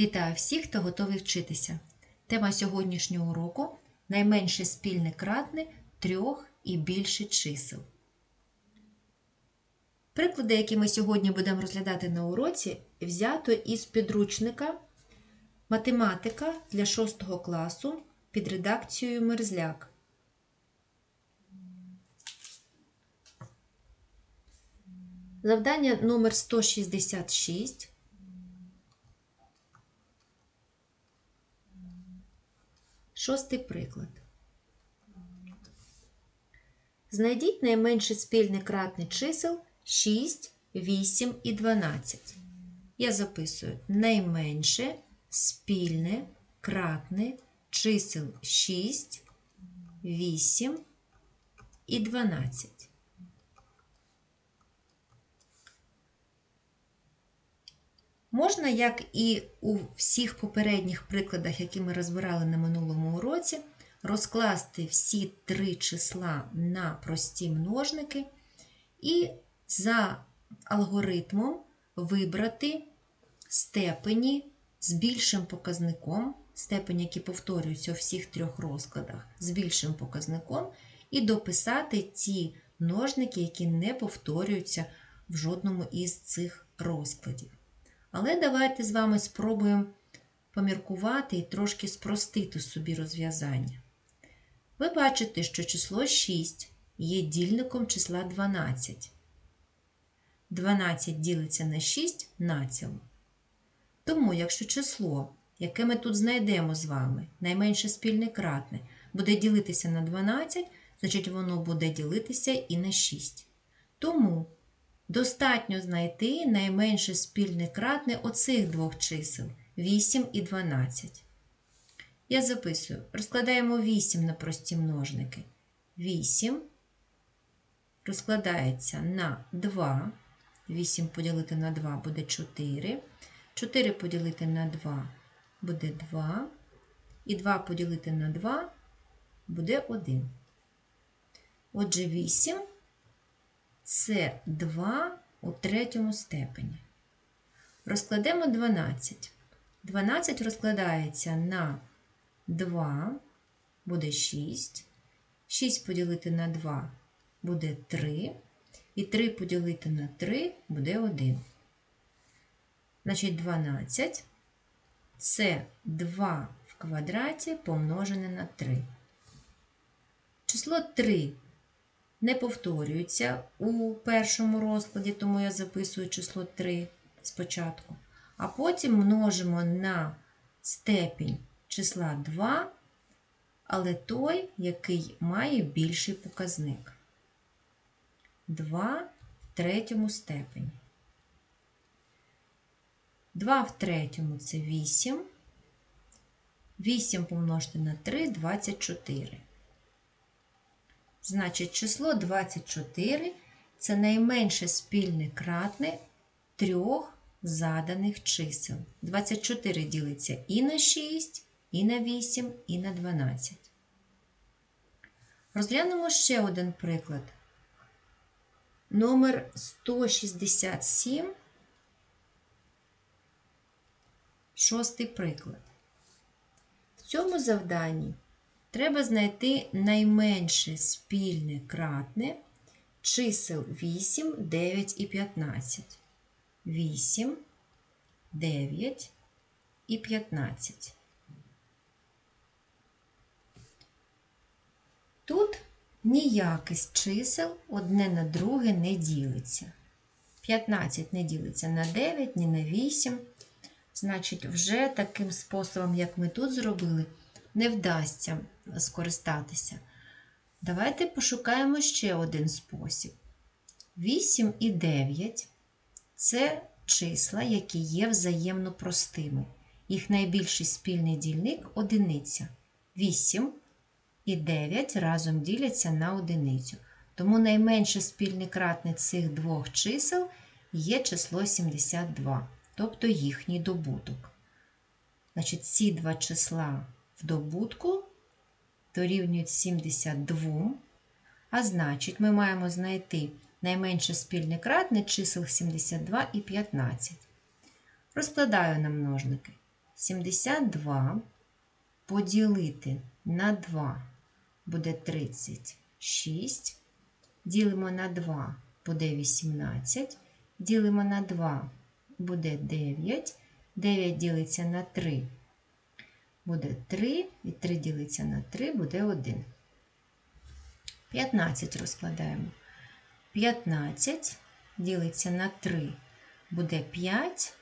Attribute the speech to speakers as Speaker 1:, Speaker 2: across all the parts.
Speaker 1: Вітаю всіх, хто готовий вчитися. Тема сьогоднішнього уроку найменше спільне кратне трьох і більше чисел. Приклади, які ми сьогодні будемо розглядати на уроці, взято із підручника Математика для 6 класу під редакцією Мерзляк. Завдання номер 166. Шостий приклад. Знайдіть найменше спільне кратне чисел 6, 8 і 12. Я записую найменше спільне кратне чисел 6, 8 і 12. Можна, як і у всіх попередніх прикладах, які ми розбирали на минулому уроці, розкласти всі три числа на прості множники і за алгоритмом вибрати степені з більшим показником, степені, які повторюються у всіх трьох розкладах, з більшим показником, і дописати ті множники, які не повторюються в жодному із цих розкладів. Але давайте з вами спробуємо поміркувати і трошки спростити собі розв'язання. Ви бачите, що число 6 є дільником числа 12. 12 ділиться на 6 націло. Тому, якщо число, яке ми тут знайдемо з вами, найменше спільне кратне, буде ділитися на 12, значить воно буде ділитися і на 6. Тому Достатньо знайти найменше спільне кратне оцих двох чисел 8 і 12. Я записую, розкладаємо 8 на прості множники. 8 розкладається на 2. 8 поділити на 2 буде 4. 4 поділити на 2 буде 2. І 2 поділити на 2 буде 1. Отже, 8 це 2 у третьому степені. Розкладемо 12. 12 розкладається на 2, буде 6. 6 поділити на 2 буде 3. І 3 поділити на 3 буде 1. Значить, 12 це 2 в квадраті помножене на 3. Число 3 не повторюються у першому розкладі, тому я записую число 3 спочатку. А потім множимо на степінь числа 2, але той, який має більший показник. 2 в третьому степені. 2 в третьому це 8. 8 помножити на 3 24. Значить, число 24 це найменше спільне кратне трьох заданих чисел. 24 ділиться і на 6, і на 8, і на 12. Розглянемо ще один приклад. Номер 167. Шостий приклад. В цьому завданні Треба знайти найменше спільне кратне чисел 8, 9 і 15. 8, 9 і 15. Тут ніяке з чисел одне на друге не ділиться. 15 не ділиться на 9, ні на 8. Значить, вже таким способом, як ми тут зробили, не вдасться скористатися. Давайте пошукаємо ще один спосіб. 8 і 9 це числа, які є взаємно простими. Їх найбільший спільний дільник одиниця. 8 і 9 разом діляться на одиницю. Тому найменше спільний кратне цих двох чисел є число 72, тобто їхній добуток. Значить, ці два числа в добутку дорівнюють 72, а значить, ми маємо знайти найменше спільне кратне чисел 72 і 15. Розкладаю на множники. 72 поділити на 2 буде 36. Ділимо на 2 буде 18. Ділимо на 2 буде 9. 9 ділиться на 3 буде 3. І 3 ділиться на 3 буде 1. 15 розкладаємо. 15 ділиться на 3 буде 5.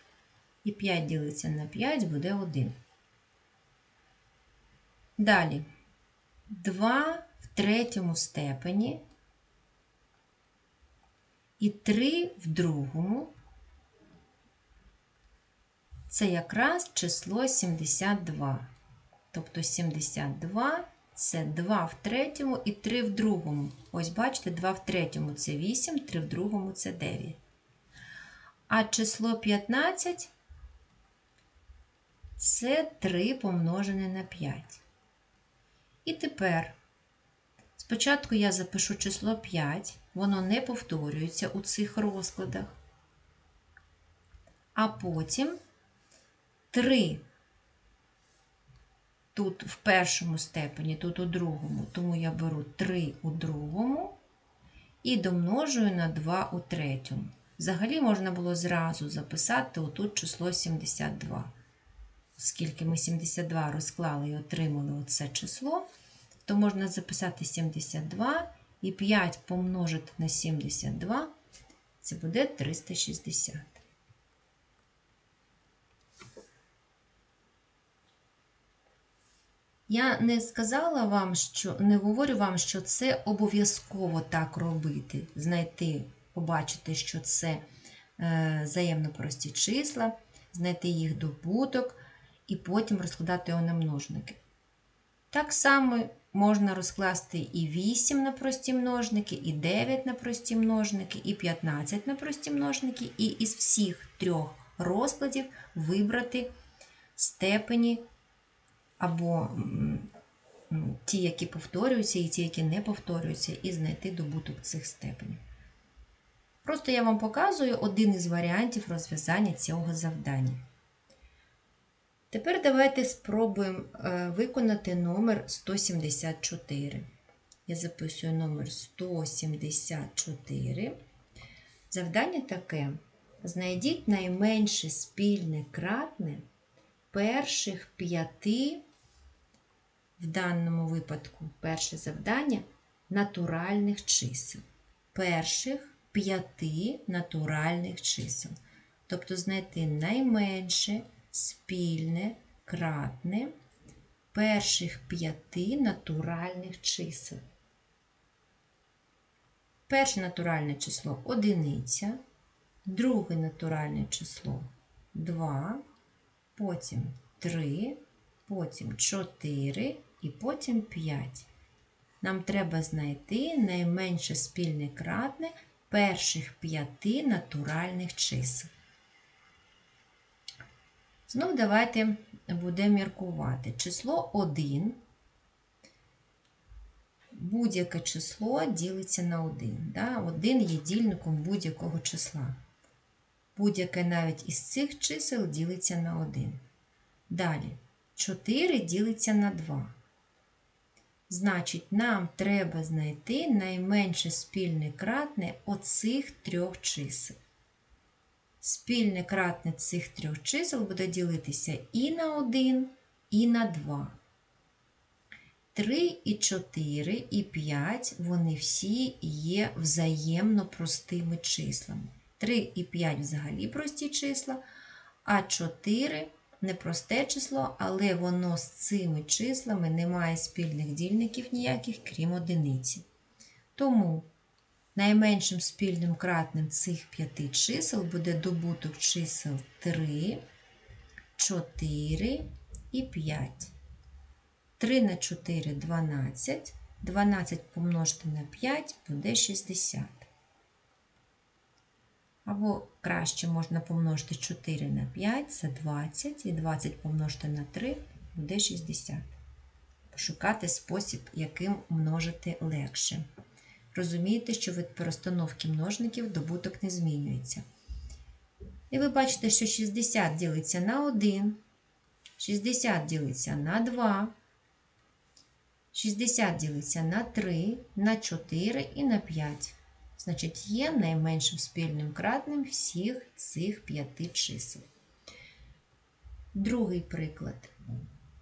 Speaker 1: І 5 ділиться на 5 буде 1. Далі 2 в третьому степені і 3 в другому. Це якраз число 72. Тобто 72 це 2 в третьому і 3 в другому. Ось бачите, 2 в третьому це 8, 3 в другому це 9. А число 15 це 3 помножене на 5. І тепер спочатку я запишу число 5, воно не повторюється у цих розкладах. А потім 3 тут в першому степені, тут у другому, тому я беру 3 у другому і домножую на 2 у третьому. Взагалі можна було зразу записати отут число 72. Оскільки ми 72 розклали і отримали оце число, то можна записати 72 і 5 помножити на 72, це буде 360. Я не сказала вам, що не говорю вам, що це обов'язково так робити. Знайти, побачити, що це е, взаємно прості числа, знайти їх добуток і потім розкладати його на множники. Так само можна розкласти і 8 на прості множники, і 9 на прості множники, і 15 на прості множники, і із всіх трьох розкладів вибрати степені або ті, які повторюються, і ті, які не повторюються, і знайти добуток цих степенів. Просто я вам показую один із варіантів розв'язання цього завдання. Тепер давайте спробуємо е, виконати номер 174. Я записую номер 174. Завдання таке: знайдіть найменше спільне кратне перших п'яти, в даному випадку, перше завдання натуральних чисел. Перших п'яти натуральних чисел. Тобто знайти найменше спільне кратне перших п'яти натуральних чисел. Перше натуральне число одиниця, друге натуральне число 2, потім 3, потім 4 і потім 5. Нам треба знайти найменше спільне кратне перших п'яти натуральних чисел. Знов давайте будемо міркувати. Число 1. Будь-яке число ділиться на 1. Да? 1 є дільником будь-якого числа. Будь-яке навіть із цих чисел ділиться на 1. Далі 4 ділиться на 2. Значить, нам треба знайти найменше спільне кратне оцих трьох чисел. Спільне кратне цих трьох чисел буде ділитися і на 1, і на 2. 3 і 4 і 5 вони всі є взаємно простими числами. 3 і 5 взагалі прості числа, а 4 непросте число, але воно з цими числами не має спільних дільників ніяких, крім одиниці. Тому найменшим спільним кратним цих п'яти чисел буде добуток чисел 3, 4 і 5. 3 на 4 12. 12 помножити на 5 буде 60. Або краще можна помножити 4 на 5 це 20, і 20 помножити на 3 буде 60. Пошукати спосіб, яким множити легше. Розумієте, що від перестановки множників добуток не змінюється. І ви бачите, що 60 ділиться на 1, 60 ділиться на 2. 60 ділиться на 3, на 4 і на 5. Значить, є найменшим спільним кратним всіх цих п'яти чисел. Другий приклад.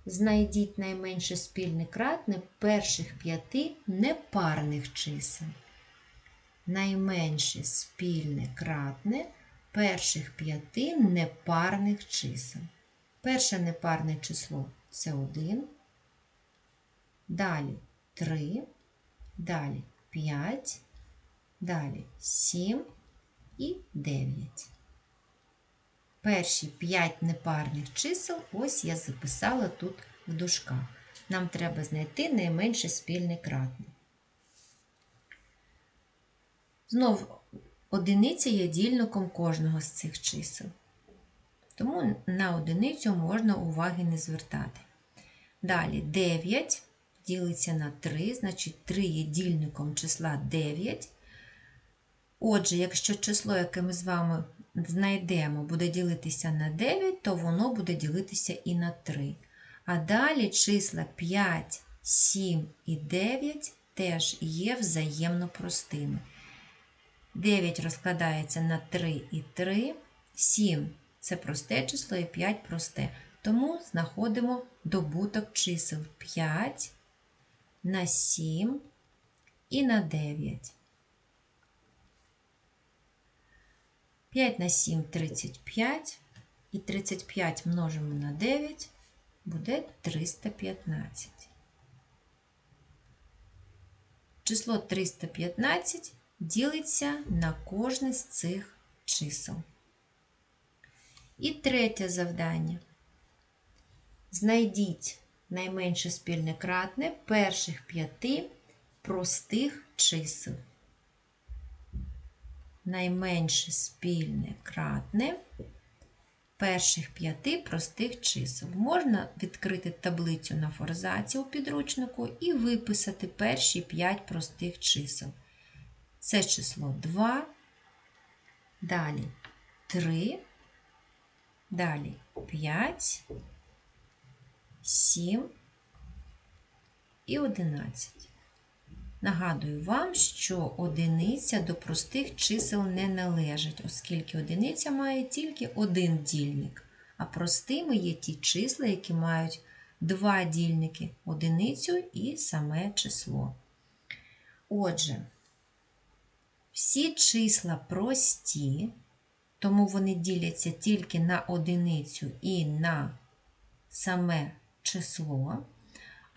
Speaker 1: Знайдіть найменше спільне кратне перших п'яти непарних чисел. Найменше спільне кратне перших п'яти непарних чисел. Перше непарне число це 1, далі 3, далі 5, далі 7 і 9. Перші 5 непарних чисел ось я записала тут в дужках. Нам треба знайти найменше спільне кратне. Знов одиниця є дільником кожного з цих чисел. Тому на одиницю можна уваги не звертати. Далі 9 ділиться на 3, значить 3 є дільником числа 9. Отже, якщо число, яке ми з вами знайдемо, буде ділитися на 9, то воно буде ділитися і на 3. А далі числа 5, 7 і 9 теж є взаємно простими. 9 розкладається на 3 і 3, 7 це просте число і 5 просте. Тому знаходимо добуток чисел 5 на 7 і на 9. 5 на 7 35 і 35 множимо на 9 буде 315. Число 315 ділиться на кожне з цих чисел. І третє завдання. Знайдіть найменше спільне кратне перших п'яти простих чисел. Найменше спільне кратне перших п'яти простих чисел. Можна відкрити таблицю на форзаці у підручнику і виписати перші 5 простих чисел. Це число 2, далі 3, далі 5, 7 і 11. Нагадую вам, що одиниця до простих чисел не належить, оскільки одиниця має тільки один дільник, а простими є ті числа, які мають два дільники одиницю і саме число. Отже, всі числа прості, тому вони діляться тільки на одиницю і на саме число.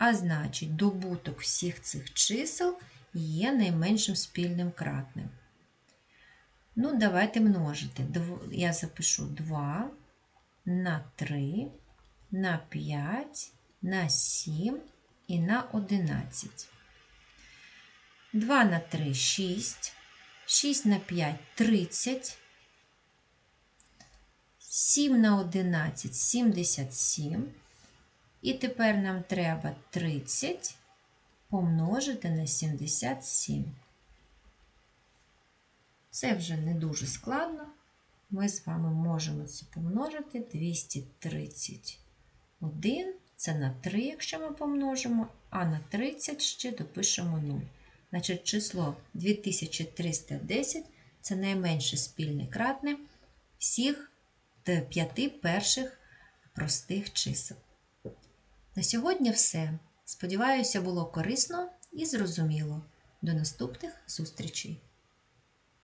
Speaker 1: А значить, добуток всіх цих чисел є найменшим спільним кратним. Ну, давайте множити. Я запишу 2 на 3, на 5, на 7 і на 11. 2 на 3 6, 6 на 5 30, 7 на 11 77. І тепер нам треба 30 помножити на 77. Це вже не дуже складно. Ми з вами можемо це помножити 231. Це на 3, якщо ми помножимо, а на 30 ще допишемо 0. Значить, число 2310 це найменше спільне кратне всіх п'яти перших простих чисел. На сьогодні все. Сподіваюся, було корисно і зрозуміло. До наступних зустрічей!